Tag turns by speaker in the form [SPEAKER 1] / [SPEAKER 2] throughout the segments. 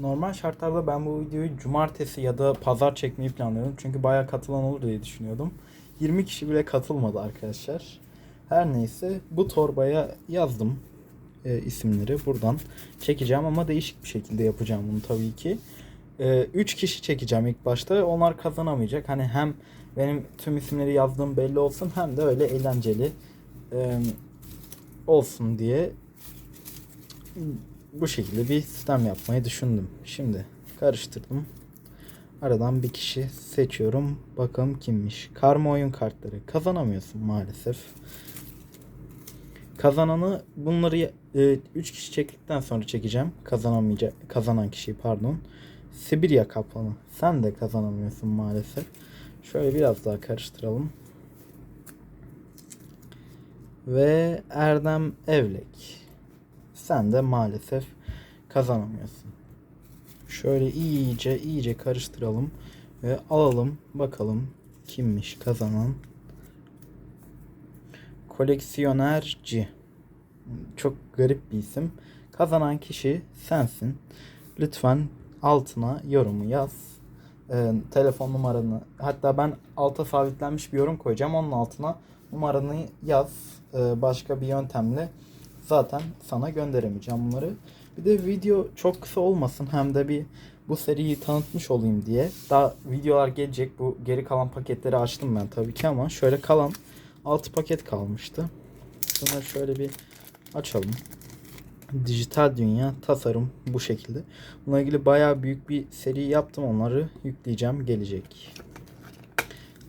[SPEAKER 1] Normal şartlarda ben bu videoyu cumartesi ya da pazar çekmeyi planlıyorum. Çünkü bayağı katılan olur diye düşünüyordum. 20 kişi bile katılmadı arkadaşlar. Her neyse bu torbaya yazdım e, isimleri. Buradan çekeceğim ama değişik bir şekilde yapacağım bunu tabii ki. 3 kişi çekeceğim ilk başta. Onlar kazanamayacak. Hani hem benim tüm isimleri yazdığım belli olsun hem de öyle eğlenceli e, olsun diye bu şekilde bir sistem yapmayı düşündüm. Şimdi karıştırdım. Aradan bir kişi seçiyorum. Bakalım kimmiş. Karma oyun kartları. Kazanamıyorsun maalesef. Kazananı bunları 3 kişi çektikten sonra çekeceğim. Kazanamayacak kazanan kişiyi pardon. Sibirya kaplanı. Sen de kazanamıyorsun maalesef. Şöyle biraz daha karıştıralım. Ve Erdem Evlek. Sen de maalesef kazanamıyorsun. Şöyle iyice iyice karıştıralım ve alalım bakalım kimmiş kazanan. Koleksiyonerci. Çok garip bir isim. Kazanan kişi sensin. Lütfen altına yorumu yaz. Ee, telefon numaranı hatta ben alta sabitlenmiş bir yorum koyacağım. Onun altına numaranı yaz. Ee, başka bir yöntemle zaten sana gönderemeyeceğim bunları. Bir de video çok kısa olmasın hem de bir bu seriyi tanıtmış olayım diye. Daha videolar gelecek. Bu geri kalan paketleri açtım ben tabii ki ama şöyle kalan 6 paket kalmıştı. Bunları şöyle bir açalım. Dijital dünya tasarım bu şekilde. Bununla ilgili bayağı büyük bir seri yaptım. Onları yükleyeceğim. Gelecek.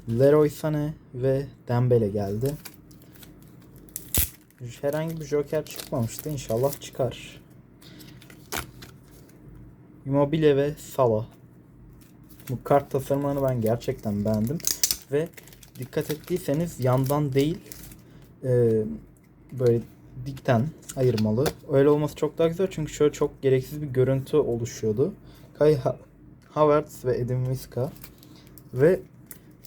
[SPEAKER 1] Leroy Sané ve Dembele geldi. Herhangi bir Joker çıkmamıştı. İnşallah çıkar. Immobile ve Salah. Bu kart tasarımlarını ben gerçekten beğendim. Ve dikkat ettiyseniz yandan değil e, böyle dikten ayırmalı. Öyle olması çok daha güzel çünkü şöyle çok gereksiz bir görüntü oluşuyordu. Kai Ha- Havertz ve Edin Viska ve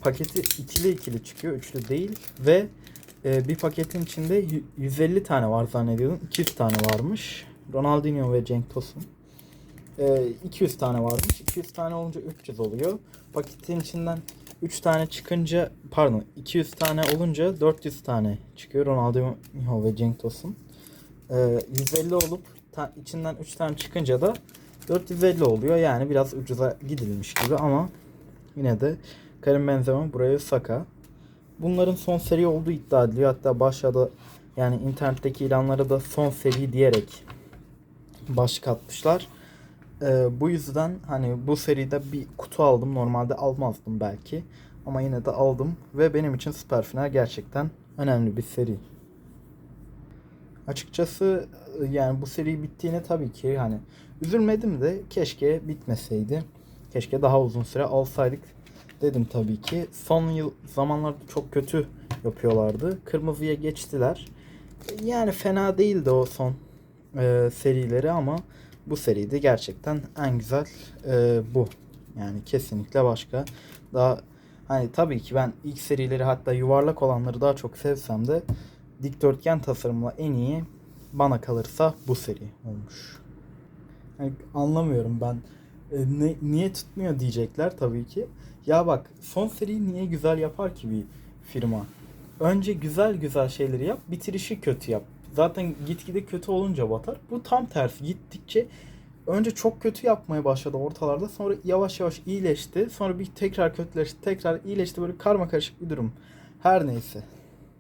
[SPEAKER 1] paketi ikili ikili çıkıyor. Üçlü değil ve e, bir paketin içinde y- 150 tane var zannediyordum. 200 tane varmış. Ronaldinho ve Cenk Tosun. E, 200 tane varmış. 200 tane olunca 300 oluyor. Paketin içinden 3 tane çıkınca pardon 200 tane olunca 400 tane çıkıyor Ronaldinho ve Cenk Tosun. E, 150 olup ta- içinden 3 tane çıkınca da 450 oluyor. Yani biraz ucuza gidilmiş gibi ama yine de Karim Benzema buraya Saka. Bunların son seri olduğu iddia ediliyor. Hatta başladı yani internetteki ilanlara da son seri diyerek başlık atmışlar. Ee, bu yüzden hani bu seride bir kutu aldım. Normalde almazdım belki. Ama yine de aldım. Ve benim için süper final gerçekten önemli bir seri. Açıkçası e, yani bu seri bittiğine tabii ki hani üzülmedim de keşke bitmeseydi. Keşke daha uzun süre alsaydık dedim tabii ki. Son yıl zamanlarda çok kötü yapıyorlardı. Kırmızıya geçtiler. Yani fena değildi o son e, serileri ama bu seride gerçekten en güzel e, bu. Yani kesinlikle başka. Daha hani tabii ki ben ilk serileri hatta yuvarlak olanları daha çok sevsem de dikdörtgen tasarımla en iyi bana kalırsa bu seri olmuş. Yani anlamıyorum ben. E, ne, niye tutmuyor diyecekler tabii ki. Ya bak son seriyi niye güzel yapar ki bir firma? Önce güzel güzel şeyleri yap, bitirişi kötü yap. Zaten gitgide kötü olunca batar. Bu tam tersi gittikçe önce çok kötü yapmaya başladı ortalarda. Sonra yavaş yavaş iyileşti. Sonra bir tekrar kötüleşti, tekrar iyileşti. Böyle karma karışık bir durum. Her neyse.